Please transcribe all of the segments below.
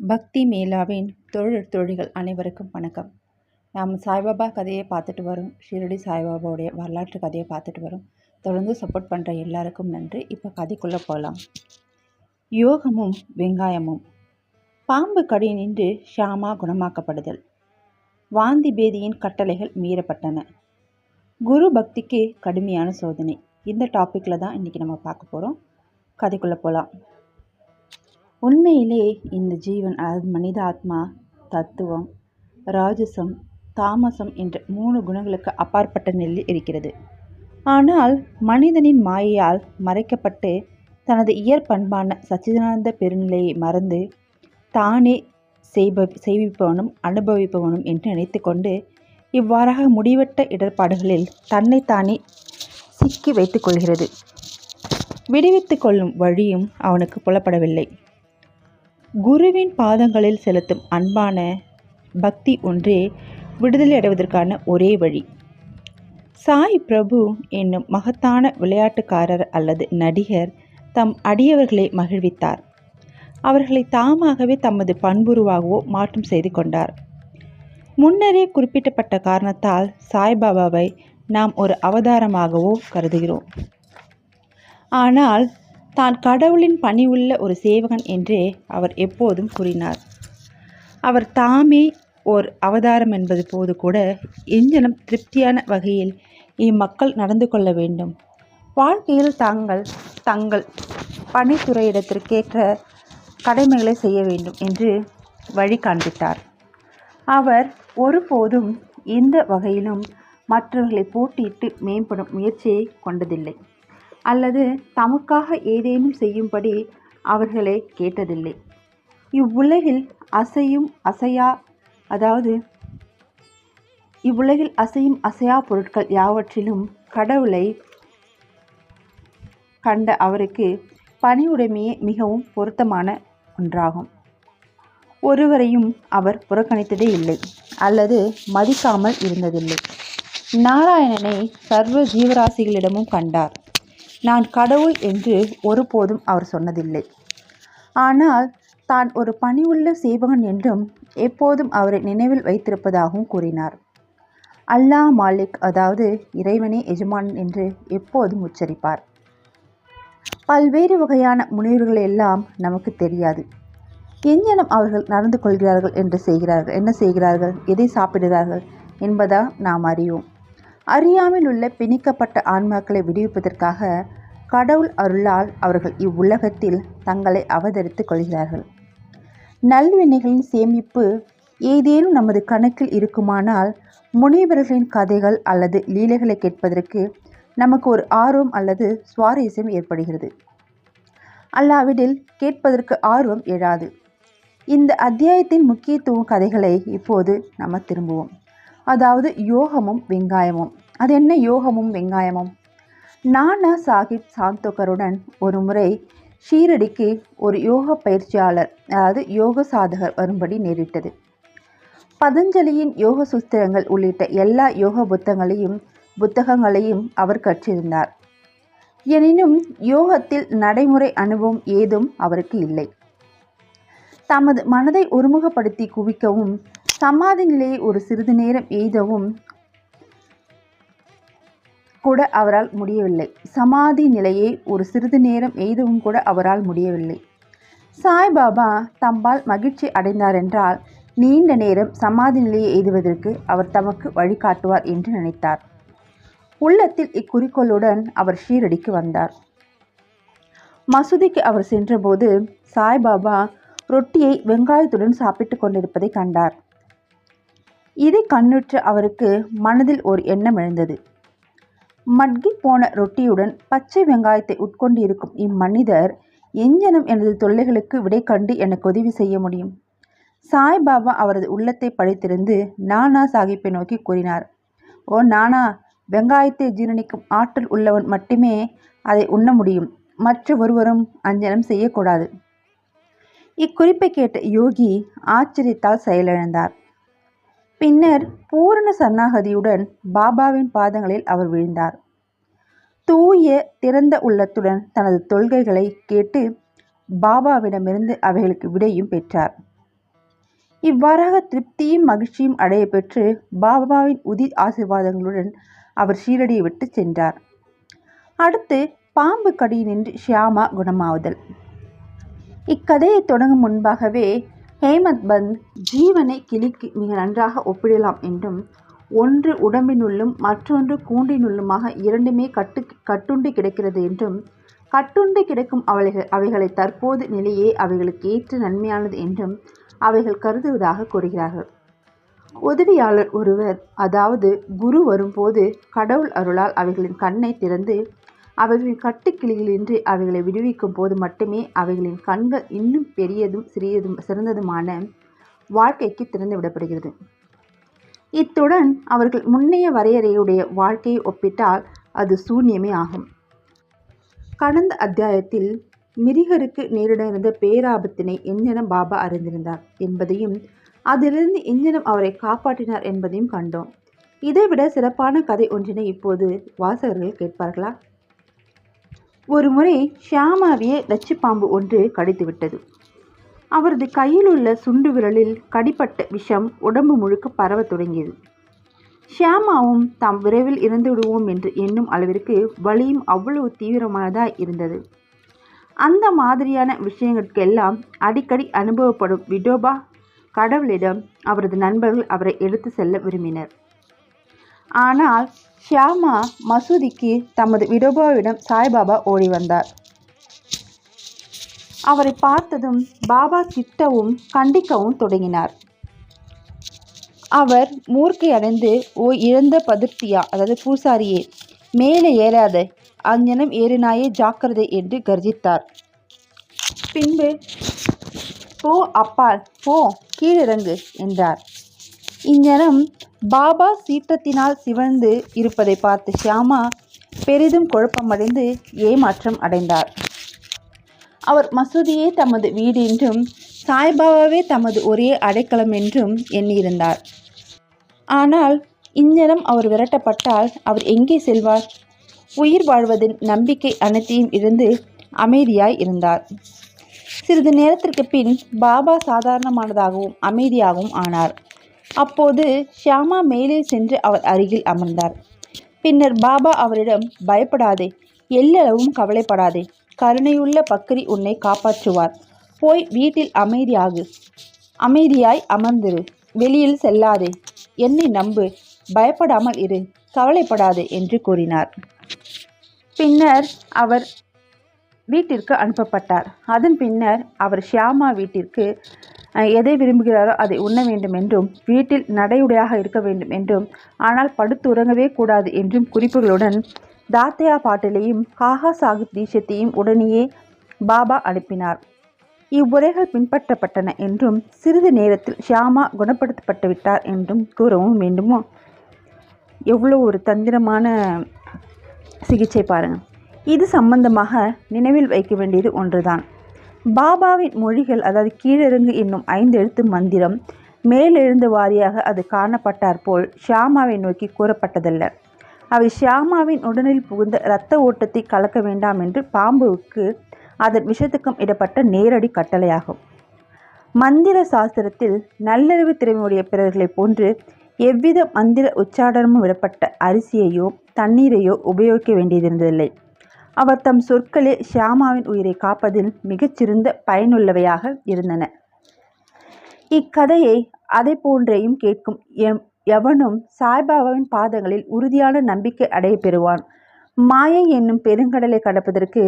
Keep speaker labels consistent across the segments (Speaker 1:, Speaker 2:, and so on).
Speaker 1: பக்தி மேலாவின் தொழில் தொழில்கள் அனைவருக்கும் வணக்கம். நாம் சாய்பாபா கதையை பார்த்துட்டு வரோம். ஷிரடி சாய்பாபாவுடைய வரலாற்று கதையை பார்த்துட்டு வரோம். தொடர்ந்து சப்போர்ட் பண்ணுற எல்லாருக்கும் நன்றி. இப்போ கதைக்குள்ளே போகலாம் யோகமும் வெங்காயமும். பாம்பு கடி நின்று ஷாமா குணமாக்கப்படுதல். வாந்தி பேதியின் கட்டளைகள் மீறப்பட்டன. குரு பக்திக்கு கடுமையான சோதனை. இந்த டாப்பிக்கில் தான் இன்றைக்கி நம்ம பார்க்க போகிறோம் கதைக்குள்ளே போகலாம் உண்மையிலே இந்த ஜீவன் அதாவது மனித ஆத்மா தத்துவம் ராஜசம் தாமசம் என்ற மூணு குணங்களுக்கு அப்பாற்பட்ட நிலையில் இருக்கிறது. ஆனால் மனிதனின் மாயையால் மறைக்கப்பட்டு தனது இயற்பண்பான சச்சிதானந்த பெருநிலையை மறந்து தானே செய்ப செய்விப்பவனும் அனுபவிப்பவனும் என்று நினைத்து கொண்டு இவ்வாறாக முடிவற்ற இடர்பாடுகளில் தன்னைத்தானே சிக்கி வைத்துக்கொள்கிறது விடுவித்து கொள்ளும் வழியும் அவனுக்கு புலப்படவில்லை. குருவின் பாதங்களில் செலுத்தும் அன்பான பக்தி ஒன்றே விடுதலை அடைவதற்கான ஒரே வழி. சாய் பிரபு என்னும் மகத்தான விளையாட்டுக்காரர் அல்லது நடிகர் தம் அடியவர்களை மகிழ்வித்தார். அவர்களை தாமாகவே தமது பண்புருவாகவோ மாற்றம் செய்து கொண்டார். முன்னரே குறிப்பிட்டப்பட்ட காரணத்தால் சாய்பாபாவை நாம் ஒரு அவதாரமாகவோ கருதுகிறோம். ஆனால் தான் கடவுளின் பணி உள்ள ஒரு சேவகன் என்றே அவர் எப்போதும் கூறினார். அவர் தாமே ஓர் அவதாரம் என்பது போது கூட எஞ்சனம் திருப்தியான வகையில் இம்மக்கள் நடந்து கொள்ள வேண்டும். வாழ்க்கையில் தாங்கள் தங்கள் பணித்துறையிடத்திற்கேற்ற கடமைகளை செய்ய வேண்டும் என்று வழி காண்பித்தார் அவர் ஒருபோதும் எந்த வகையிலும் மற்றவர்களை போட்டியிட்டு மேம்படும் முயற்சியை கொண்டதில்லை. அல்லது தமக்காக ஏதேனும் செய்யும்படி அவர்களை கேட்டதில்லை. இவ்வுலகில் அசையும் அசையா அதாவது இவ்வுலகில் அசையும் அசையா பொருட்கள் யாவற்றிலும் கடவுளை கண்ட அவருக்கு பணிவுடைமையே மிகவும் பொருத்தமான ஒன்றாகும். ஒருவரையும் அவர் புறக்கணித்ததே இல்லை அல்லது மதிக்காமல் இருந்ததில்லை. நாராயணனை சர்வ ஜீவராசிகளிடமும் கண்டார். நான் கடவுள் என்று ஒருபோதும் அவர் சொன்னதில்லை. ஆனால் தான் ஒரு பணிவுள்ள சேவகன் என்றும் எப்போதும் அவரை நினைவில் வைத்திருப்பதாகவும் கூறினார். அல்லா மாலிக் அதாவது இறைவனே எஜமான் என்று எப்போதும் உச்சரிப்பார். பல்வேறு வகையான முனிவர்கள் எல்லாம் நமக்கு தெரியாது. எஞ்ஞனம் அவர்கள் நடந்து கொள்கிறார்கள் என்று செய்கிறார்கள் என்ன செய்கிறார்கள் எதை சாப்பிடுகிறார்கள் என்பதா நாம் அறிவோம். அறியாமல் உள்ள பிணிக்கப்பட்ட ஆன்மாக்களை விடுவிப்பதற்காக கடவுள் அருளால் அவர்கள் இவ்வுலகத்தில் தங்களை அவதரித்துக் கொள்கிறார்கள். நல்வினைகளின் சேமிப்பு ஏதேனும் நமது கணக்கில் இருக்குமானால் முனிவர்களின் கதைகள் அல்லது லீலைகளை கேட்பதற்கு நமக்கு ஒரு ஆர்வம் அல்லது சுவாரஸ்யம் ஏற்படுகிறது. அல்லாவிடில் கேட்பதற்கு ஆர்வம் எழாது. இந்த அத்தியாயத்தின் முக்கியத்துவம் கதைகளை இப்போது நம்ம திரும்புவோம். அதாவது யோகமும் வெங்காயமும். அது என்ன யோகமும் வெங்காயமும்? நானா சாஹிப் சாந்தோக்கருடன் ஒரு முறை ஷீரடிக்கு ஒரு யோக பயிற்சியாளர் அதாவது யோக சாதகர் வரும்படி நேரிட்டது. பதஞ்சலியின் யோக சுஸ்திரங்கள் உள்ளிட்ட எல்லா யோக புத்தகங்களையும் புத்தகங்களையும் அவர் கற்றிருந்தார். எனினும் யோகத்தில் நடைமுறை அனுபவம் ஏதும் அவருக்கு இல்லை. தமது மனதை ஒருமுகப்படுத்தி குவிக்கவும் சமாதி நிலையை ஒரு சிறிது நேரம் எய்தவும் கூட அவரால் முடியவில்லை. சமாதி நிலையை ஒரு சிறிது நேரம் எய்தவும் கூட அவரால் முடியவில்லை. சாய்பாபா தம்பால் மகிழ்ச்சி அடைந்தார் என்றால் நீண்ட நேரம் சமாதி நிலையை எய்துவதற்கு அவர் தமக்கு வழிகாட்டுவார் என்று நினைத்தார். உள்ளத்தில் இக்குறிக்கோளுடன் அவர் ஷீரடிக்கு வந்தார். மசூதிக்கு அவர் சென்றபோது சாய்பாபா ரொட்டியை வெங்காயத்துடன் சாப்பிட்டு கொண்டிருப்பதை கண்டார். இதை கண்ணுற்ற அவருக்கு மனதில் ஒரு எண்ணம் எழுந்தது. மட்கி போன ரொட்டியுடன் பச்சை வெங்காயத்தை உட்கொண்டிருக்கும் இம்மனிதர் எஞ்சனம் எனது தொல்லைகளுக்கு விடை கண்டு எனக்கு உதவி செய்ய முடியும். சாய்பாபா அவரது உள்ளத்தை படைத்திருந்து நானா சாஹிப்பை நோக்கி கூறினார். ஓ நானா வெங்காயத்தை ஜீரணிக்கும் ஆற்றல் உள்ளவன் மட்டுமே அதை உண்ண முடியும். மற்ற ஒருவரும் அஞ்சனம் செய்யக்கூடாது இக்குறிப்பை கேட்ட யோகி ஆச்சரியத்தால் செயலிழந்தார். பின்னர் பூரண சரணாகதியுடன் பாபாவின் பாதங்களில் அவர் விழுந்தார். தூய திறந்த உள்ளத்துடன் தனது தொல்கைகளை கேட்டு பாபாவிடமிருந்து அவைகளுக்கு விடையும் பெற்றார். இவ்வாறாக திருப்தியும் மகிழ்ச்சியும் அடைய பெற்று பாபாவின் உதி ஆசீர்வாதங்களுடன் அவர் ஷீரடியை விட்டு சென்றார். அடுத்து பாம்பு கடியினின்று ஷியாமா குணமாவுதல். இக்கதையை தொடங்கும் முன்பாகவே ஹேமந்த் பந்த் ஜீவனை கிளிக்கு மிக நன்றாக ஒப்பிடலாம் என்றும் ஒன்று உடம்பினுள்ளும் மற்றொன்று கூண்டினுள்ளுமாக இரண்டுமே கட்டு கட்டுண்டு கிடக்கிறது என்றும் கட்டுண்டு கிடக்கும் அவைகள் அவைகளை தற்போது நிலையே அவைகளுக்கு ஏற்ற நன்மையானது என்றும் அவைகள் கருதுவதாக கூறுகிறார்கள். உதவியாளர் ஒருவர் அதாவது குரு வரும்போது கடவுள் அருளால் அவைகளின் கண்ணை திறந்து அவைகளின் கட்டுக்கிளிகளின்றி அவைகளை விடுவிக்கும் போது மட்டுமே அவைகளின் கண்கள் இன்னும் பெரியதும் சிறியதும் சிறந்ததுமான வாழ்க்கைக்கு திறந்து விடப்படுகிறது. இத்துடன் அவர்கள் முன்னைய வரையறையுடைய வாழ்க்கையை ஒப்பிட்டால் அது சூன்யமே ஆகும். கடந்த அத்தியாயத்தில் மிரிகருக்கு நேரிட இருந்த பேராபத்தினை எஞ்ஞனம் பாபா அறிந்திருந்தார். என்பதையும் அதிலிருந்து எஞ்ஞனம் அவரை காப்பாற்றினார் என்பதையும் கண்டோம். இதைவிட சிறப்பான கதை ஒன்றினை இப்போது வாசகர்கள் கேட்பார்களா? ஒரு முறை ஷியாமாவியை நச்சு பாம்பு ஒன்று கடித்துவிட்டது. அவரது கையில் உள்ள சுண்டு விரலில் கடிப்பட்ட விஷம் உடம்பு முழுக்க பரவத் தொடங்கியது. ஷியாமாவும் தாம் விரைவில் இறந்து விடுவோம் என்று எண்ணும் அளவிற்கு வலியும் அவ்வளவு தீவிரமானதாக இருந்தது. அந்த மாதிரியான விஷயங்களுக்கெல்லாம் அடிக்கடி அனுபவப்படும் விடோபா கடவுளிடம் அவரது நண்பர்கள் அவரை எடுத்து செல்ல விரும்பினர். ஆனால் ஷியாமா மசூதிக்கு தமது விடோபாவிடம் சாய்பாபா ஓடி வந்தார். அவரை பார்த்ததும் பாபா திட்டவும் கண்டிக்கவும் தொடங்கினார். அவர் மூர்க்கை அடைந்து ஓ இழந்த பதிர்த்தியா அதாவது பூசாரியே மேலே ஏறாத அஞ்சனம் ஏறினாயே ஜாக்கிரதை என்று கர்ஜித்தார். பின்பு போ அப்பால் போ கீழிறங்கு என்றார். இந்நேரம் பாபா சீற்றத்தினால் சிவந்து இருப்பதை பார்த்து ஷியாமா பெரிதும் குழப்பமடைந்து ஏமாற்றம் அடைந்தார். அவர் மசூதியே தமது வீடு என்றும் சாய்பாபாவே தமது ஒரே அடைக்கலம் என்றும் எண்ணியிருந்தார். ஆனால் இந்நேரம் அவர் விரட்டப்பட்டால் அவர் எங்கே செல்வார்? உயிர் வாழ்வதின் நம்பிக்கை அனைத்தையும் இருந்து அமைதியாய் இருந்தார். சிறிது நேரத்திற்கு பின் பாபா சாதாரணமானதாகவும் அமைதியாகவும் ஆனார். அப்போது ஷியாமா மேலே சென்று அவர் அருகில் அமர்ந்தார். பின்னர் பாபா அவரிடம் பயப்படாதே எல்லளவும் கவலைப்படாதே. கருணையுள்ள பக்ரி உன்னை காப்பாற்றுவார். போய் வீட்டில் அமைதியாகு. அமைதியாய் அமர்ந்திரு. வெளியில் செல்லாதே. என்னை நம்பு. பயப்படாமல் இரு. கவலைப்படாதே என்று கூறினார். பின்னர் அவர் வீட்டிற்கு அனுப்பப்பட்டார். அதன் பின்னர் அவர் ஷியாமா வீட்டிற்கு எதை விரும்புகிறாரோ அதை உண்ண வேண்டும் என்றும் வீட்டில் நடையுடையாக இருக்க வேண்டும் என்றும் ஆனால் படுத்து உறங்கவே கூடாது என்றும் குறிப்புகளுடன் தாத்தையா பாட்டிலையும் காகா சாஹிப் தீஷத்தையும் உடனேயே பாபா அனுப்பினார். இவ்வுரைகள் பின்பற்றப்பட்டன என்றும் சிறிது நேரத்தில் ஷியாமா குணப்படுத்தப்பட்டு விட்டார் என்றும் கூறவும் வேண்டுமோ? எவ்வளோ ஒரு தந்திரமான சிகிச்சை பாருங்கள் இது சம்பந்தமாக நினைவில் வைக்க வேண்டியது ஒன்றுதான். பாபாவின் மொழிகள் அதாவது கீழிறங்கு என்னும் ஐந்து எழுத்து மந்திரம் மேலெழுந்த வாரியாக அது காணப்பட்டார் போல் ஷியாமாவை நோக்கி கூறப்பட்டதல்ல. அவை ஷியாமாவின் உடலில் புகுந்த இரத்த ஓட்டத்தை கலக்க வேண்டாம் என்று பாம்புவுக்கு அதன் விஷத்துக்கும் இடப்பட்ட நேரடி கட்டளையாகும். மந்திர சாஸ்திரத்தில் நல்லறிவு திறமையுடைய பிறர்களைப் போன்று எவ்வித மந்திர உச்சாடனமும் விடப்பட்ட அரிசியையோ தண்ணீரையோ உபயோகிக்க வேண்டியதிருந்ததில்லை அவர் தம் சொற்களில் ஷியாமாவின் உயிரை காப்பதில் மிகச்சிறந்த பயனுள்ளவையாக இருந்தன. இக்கதையை அதை போன்றையும் கேட்கும் எம் எவனும் சாய்பாபாவின் பாதங்களில் உறுதியான நம்பிக்கை அடைய பெறுவான். மாயை என்னும் பெருங்கடலை கடப்பதற்கு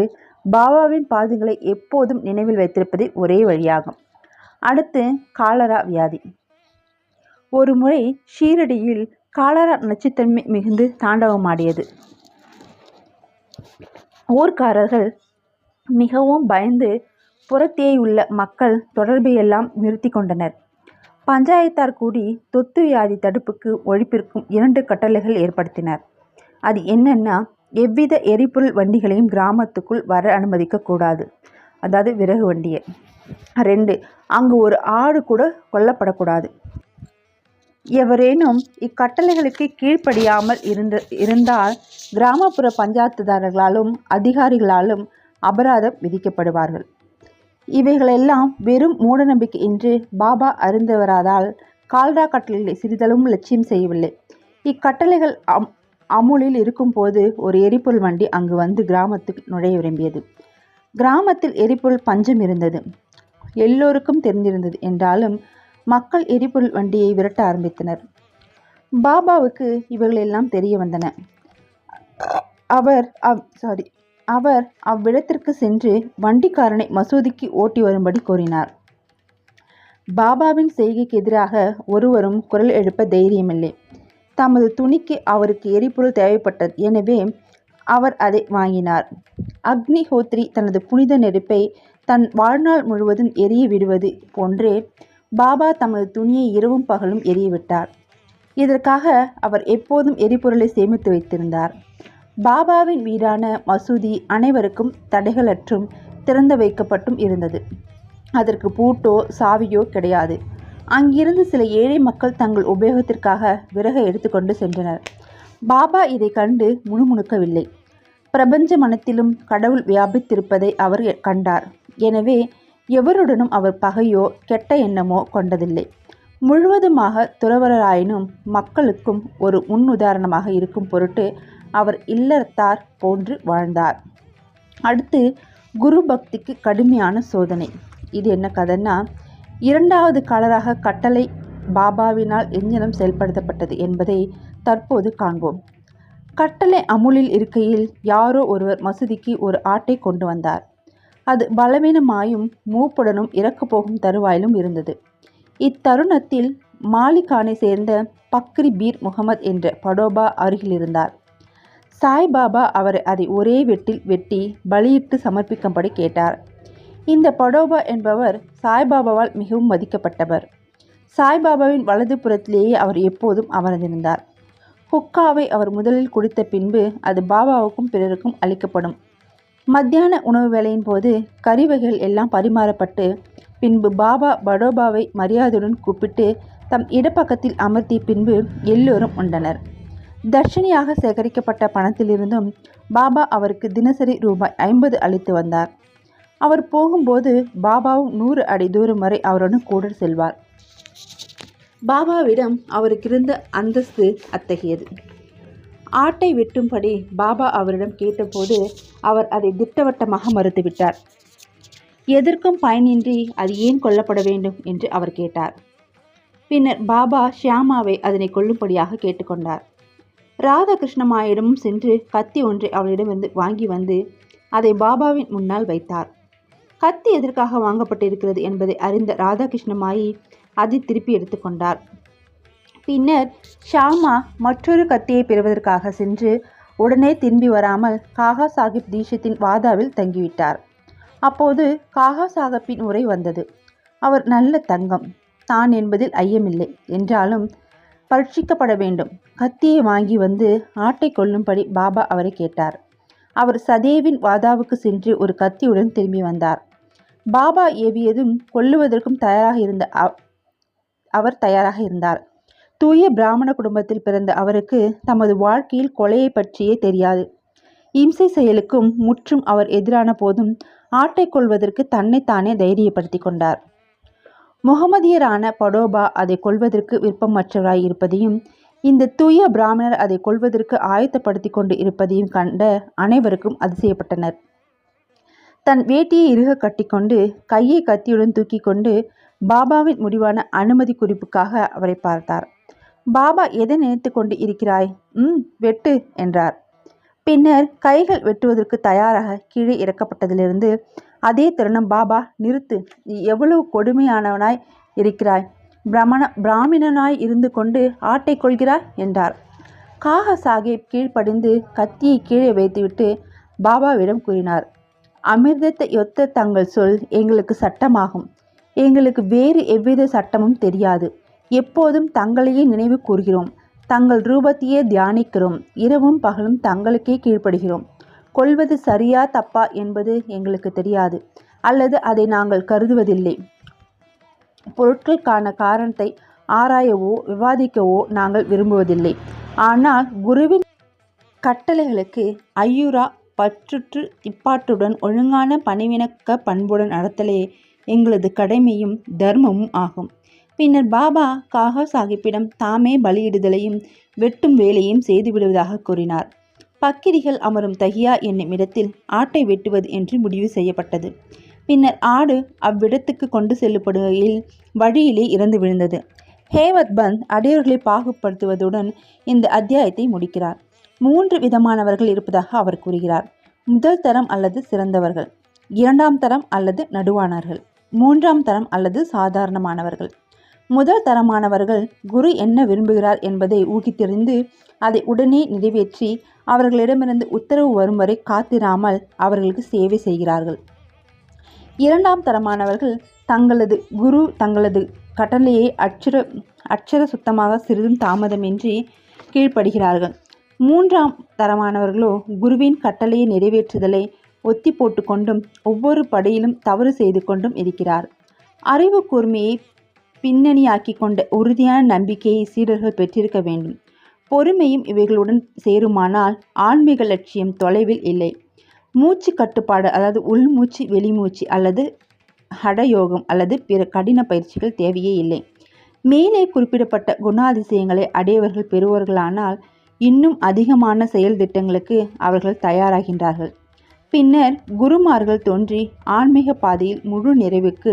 Speaker 1: பாபாவின் பாதங்களை எப்போதும் நினைவில் வைத்திருப்பதே ஒரே வழியாகும். அடுத்து காலரா வியாதி. ஒரு முறை ஷீரடியில் காலரா நச்சுத்தன்மை மிகுந்து தாண்டவமாடியது. ஊர்க்காரர்கள் மிகவும் பயந்து புறத்தே உள்ள மக்கள் தொடர்பையெல்லாம் நிறுத்தி கொண்டனர். பஞ்சாயத்தார் கூடி தொத்து வியாதி தடுப்புக்கு ஒழிப்பிற்கும் இரண்டு கட்டளைகள் ஏற்படுத்தினர். அது என்னென்னா எவ்வித எரிபொருள் வண்டிகளையும் கிராமத்துக்குள் வர அனுமதிக்கக்கூடாது அதாவது விறகு வண்டியை. ரெண்டு அங்கு ஒரு ஆடு கூட கொல்லப்படக்கூடாது எவரேனும் இக்கட்டளைகளுக்கு கீழ்ப்படியாமல் இருந்த இருந்தால் கிராமப்புற பஞ்சாயத்துதாரர்களாலும் அதிகாரிகளாலும் அபராதம் விதிக்கப்படுவார்கள். இவைகளெல்லாம் வெறும் மூடநம்பிக்கை என்று பாபா அறிந்தவராதால் கால்ரா கட்டளைகளை சிறிதளவும் லட்சியம் செய்யவில்லை. இக்கட்டளைகள் அம் அமுலில் இருக்கும்போது ஒரு எரிபொருள் வண்டி அங்கு வந்து கிராமத்துக்கு நுழைய விரும்பியது. கிராமத்தில் எரிபொருள் பஞ்சம் இருந்தது. எல்லோருக்கும் தெரிந்திருந்தது. என்றாலும் மக்கள் எரிபொருள் வண்டியை விரட்ட ஆரம்பித்தனர். பாபாவுக்கு இவைகளெல்லாம் தெரிய வந்தன. அவர் அவ் சாரி அவர் அவ்விடத்திற்கு சென்று வண்டிக்காரனை மசூதிக்கு ஓட்டி வரும்படி கூறினார். பாபாவின் செய்கைக்கு எதிராக ஒருவரும் குரல் எழுப்ப தைரியமில்லை. தமது துணிக்கு அவருக்கு எரிபொருள் தேவைப்பட்டது. எனவே அவர் அதை வாங்கினார். அக்னிஹோத்ரி தனது புனித நெருப்பை தன் வாழ்நாள் முழுவதும் எரிய விடுவது போன்றே பாபா தமது துணியை இரவும் பகலும் எரியவிட்டார் இதற்காக அவர் எப்போதும் எரிபொருளை சேமித்து வைத்திருந்தார். பாபாவின் வீடான மசூதி அனைவருக்கும் தடைகளற்றும் திறந்து வைக்கப்பட்டும் இருந்தது. அதற்கு பூட்டோ சாவியோ கிடையாது. அங்கிருந்து சில ஏழை மக்கள் தங்கள் உபயோகத்திற்காக விறகை எடுத்துக்கொண்டு சென்றனர். பாபா இதை கண்டு முணுமுணுக்கவில்லை. பிரபஞ்ச மனத்திலும் கடவுள் வியாபித்திருப்பதை அவர் கண்டார். எனவே எவருடனும் அவர் பகையோ கெட்ட எண்ணமோ கொண்டதில்லை. முழுவதுமாக துறவராயினும் மக்களுக்கும் ஒரு முன்னுதாரணமாக இருக்கும் பொருட்டு அவர் இல்லறத்தார் போன்று வாழ்ந்தார். அடுத்து குரு பக்திக்கு கடுமையான சோதனை. இது என்ன கதைன்னா இரண்டாவது காலராக கட்டளை பாபாவினால் எஞ்சினம் செயல்படுத்தப்பட்டது என்பதை தற்போது காண்போம். கட்டளை அமுலில் இருக்கையில் யாரோ ஒருவர் மசூதிக்கு ஒரு ஆட்டை கொண்டு வந்தார். அது பலவீனமாயும் மூப்புடனும் இறக்கப்போகும் தருவாயிலும் இருந்தது. இத்தருணத்தில் மாலிகானை சேர்ந்த பக்ரி பீர் முகமது என்ற படோபா அருகில் இருந்தார். சாய்பாபா அவரை அதை ஒரே வெட்டில் வெட்டி பலியிட்டு சமர்ப்பிக்கும்படி கேட்டார். இந்த படோபா என்பவர் சாய்பாபாவால் மிகவும் மதிக்கப்பட்டவர். சாய்பாபாவின் வலது புறத்திலேயே அவர் எப்போதும் அமர்ந்திருந்தார். ஹுக்காவை அவர் முதலில் குடித்த பின்பு அது பாபாவுக்கும் பிறருக்கும் அளிக்கப்படும். மத்தியான உணவு வேலையின் போது கறி வகைகள் எல்லாம் பரிமாறப்பட்டு பின்பு பாபா படோபாவை மரியாதையுடன் கூப்பிட்டு தம் இடப்பக்கத்தில் அமர்த்திய பின்பு எல்லோரும் உண்டனர். தர்ஷினியாக சேகரிக்கப்பட்ட பணத்திலிருந்தும் பாபா அவருக்கு தினசரி ரூபாய் ஐம்பது அளித்து வந்தார். அவர் போகும்போது பாபாவும் நூறு அடி தூரம் வரை அவருடன் கூட செல்வார். பாபாவிடம் அவருக்கிருந்த அந்தஸ்து அத்தகையது. ஆட்டை வெட்டும்படி பாபா அவரிடம் கேட்டபோது அவர் அதை திட்டவட்டமாக மறுத்துவிட்டார். எதற்கும் பயனின்றி அது ஏன் கொல்லப்பட வேண்டும் என்று அவர் கேட்டார். பின்னர் பாபா ஷியாமாவை அதனை கொல்லும்படியாக கேட்டுக்கொண்டார். ராதாகிருஷ்ணமாயிடமும் சென்று கத்தி ஒன்றை அவளிடமிருந்து வாங்கி வந்து அதை பாபாவின் முன்னால் வைத்தார். கத்தி எதற்காக வாங்கப்பட்டிருக்கிறது என்பதை அறிந்த ராதாகிருஷ்ணமாயி அதை திருப்பி எடுத்துக்கொண்டார். பின்னர் ஷாமா மற்றொரு கத்தியை பெறுவதற்காக சென்று உடனே திரும்பி வராமல் காகா சாஹிப் தீஷத்தின் வாதாவில் தங்கிவிட்டார். அப்போது காகா சாஹிப்பின் உரை வந்தது. அவர் நல்ல தங்கம் தான் என்பதில் ஐயமில்லை. என்றாலும் பரீட்சிக்கப்பட வேண்டும். கத்தியை வாங்கி வந்து ஆட்டை கொல்லும்படி பாபா அவரை கேட்டார். அவர் சதேவின் வாதாவுக்கு சென்று ஒரு கத்தியுடன் திரும்பி வந்தார். பாபா ஏவியதும் கொல்லுவதற்கும் தயாராக இருந்த அவர் தயாராக இருந்தார். தூய பிராமண குடும்பத்தில் பிறந்த அவருக்கு தமது வாழ்க்கையில் கொலையை பற்றியே தெரியாது. இம்சை செயலுக்கும் முற்றும் அவர் எதிரான போதும் ஆட்டை கொள்வதற்கு தன்னைத்தானே தைரியப்படுத்தி கொண்டார். முகமதியரான படோபா அதை கொள்வதற்கு விருப்பமற்றவராய் இருப்பதையும் இந்த தூய பிராமணர் அதை கொள்வதற்கு ஆயத்தப்படுத்தி கொண்டு இருப்பதையும் கண்ட அனைவருக்கும் அதிசயப்பட்டனர் தன் வேட்டியை இறுக கட்டிக்கொண்டு கையை கத்தியுடன் தூக்கி கொண்டு பாபாவின் முடிவான அனுமதி குறிப்புக்காக அவரை பார்த்தார். பாபா எதை நினைத்து கொண்டு இருக்கிறாய்? ம் வெட்டு என்றார். பின்னர் கைகள் வெட்டுவதற்கு தயாராக கீழே இறக்கப்பட்டதிலிருந்து அதே தருணம் பாபா நிறுத்து நீ எவ்வளவு கொடுமையானவனாய் இருக்கிறாய். பிரமண பிராமணனாய் இருந்து கொண்டு ஆட்டை கொள்கிறாய் என்றார். காக சாஹிப் கீழ்ப்படிந்து கத்தியை கீழே வைத்துவிட்டு பாபாவிடம் கூறினார் அமிர்தத்தை ஒத்த தங்கள் சொல் எங்களுக்கு சட்டமாகும். எங்களுக்கு வேறு எவ்வித சட்டமும் தெரியாது. எப்போதும் தங்களையே நினைவு கூறுகிறோம். தங்கள் ரூபத்தையே தியானிக்கிறோம். இரவும் பகலும் தங்களுக்கே கீழ்ப்படுகிறோம். கொள்வது சரியா தப்பா என்பது எங்களுக்கு தெரியாது. அல்லது அதை நாங்கள் கருதுவதில்லை. பொருட்களுக்கான காரணத்தை ஆராயவோ விவாதிக்கவோ நாங்கள் விரும்புவதில்லை. ஆனால் குருவின் கட்டளைகளுக்கு ஐயூரா பற்றுற்று இப்பாட்டுடன் ஒழுங்கான பணிவிணக்க பண்புடன் நடத்தலே எங்களது கடமையும் தர்மமும் ஆகும். பின்னர் பாபா காகா சாஹிப்பிடம் தாமே பலியிடுதலையும் வெட்டும் வேலையும் செய்துவிடுவதாக கூறினார். பக்கிரிகள் அமரும் தகியா என்னும் இடத்தில் ஆட்டை வெட்டுவது என்று முடிவு செய்யப்பட்டது. பின்னர் ஆடு அவ்விடத்துக்கு கொண்டு செல்லப்படுகையில் வழியிலே இறந்து விழுந்தது. ஹேவத் பந்த் அடியவர்களை பாகுபடுத்துவதுடன் இந்த அத்தியாயத்தை முடிக்கிறார். மூன்று விதமானவர்கள் இருப்பதாக அவர் கூறுகிறார். முதல் தரம் அல்லது சிறந்தவர்கள். இரண்டாம் தரம் அல்லது நடுவானார்கள். மூன்றாம் தரம் அல்லது சாதாரணமானவர்கள். முதல் தரமானவர்கள் குரு என்ன விரும்புகிறார் என்பதை ஊகித்தெறிந்து அதை உடனே நிறைவேற்றி அவர்களிடமிருந்து உத்தரவு வரும் வரை காத்திராமல் அவர்களுக்கு சேவை செய்கிறார்கள். இரண்டாம் தரமானவர்கள் தங்களது குரு தங்களது கட்டளையை அச்சர அச்சர சுத்தமாக சிறிதும் தாமதமின்றி கீழ்ப்படுகிறார்கள். மூன்றாம் தரமானவர்களோ குருவின் கட்டளையை நிறைவேற்றுதலை ஒத்தி போட்டுக்கொண்டும் ஒவ்வொரு படியிலும் தவறு செய்து கொண்டும் இருக்கிறார். அறிவு கூர்மையை பின்னணியாக்கி கொண்ட உறுதியான நம்பிக்கையை சீடர்கள் பெற்றிருக்க வேண்டும். பொறுமையும் இவைகளுடன் சேருமானால் ஆன்மீக லட்சியம் தொலைவில் இல்லை. மூச்சு கட்டுப்பாடு அதாவது உள்மூச்சு வெளிமூச்சு அல்லது ஹடயோகம் அல்லது பிற கடின பயிற்சிகள் தேவையே இல்லை. மேலே குறிப்பிடப்பட்ட குணாதிசயங்களை அடையவர்கள் பெறுவர்களானால் இன்னும் அதிகமான செயல் திட்டங்களுக்கு அவர்கள் தயாராகின்றார்கள். பின்னர் குருமார்கள் தோன்றி ஆன்மீக பாதையில் முழு நிறைவுக்கு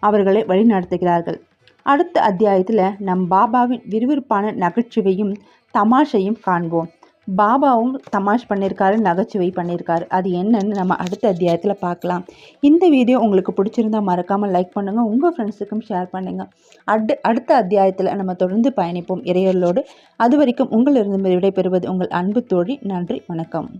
Speaker 1: அவர்களை வழிநடத்துகிறார்கள். அடுத்த அத்தியாயத்தில் நம் பாபாவின் விறுவிறுப்பான நகைச்சுவையும் தமாஷையும் காண்போம். பாபாவும் தமாஷ் பண்ணியிருக்காரு நகைச்சுவை பண்ணியிருக்காரு அது என்னன்னு நம்ம அடுத்த அத்தியாயத்தில் பார்க்கலாம். இந்த வீடியோ உங்களுக்கு பிடிச்சிருந்தா மறக்காமல் லைக் பண்ணுங்கள் உங்கள் ஃப்ரெண்ட்ஸுக்கும் ஷேர் பண்ணுங்கள் அடு அடுத்த அத்தியாயத்தில் நம்ம தொடர்ந்து பயணிப்போம் இறையர்களோடு. அது வரைக்கும் உங்களிருந்து விடைபெறுவது உங்கள் அன்பு தோழி. நன்றி வணக்கம்.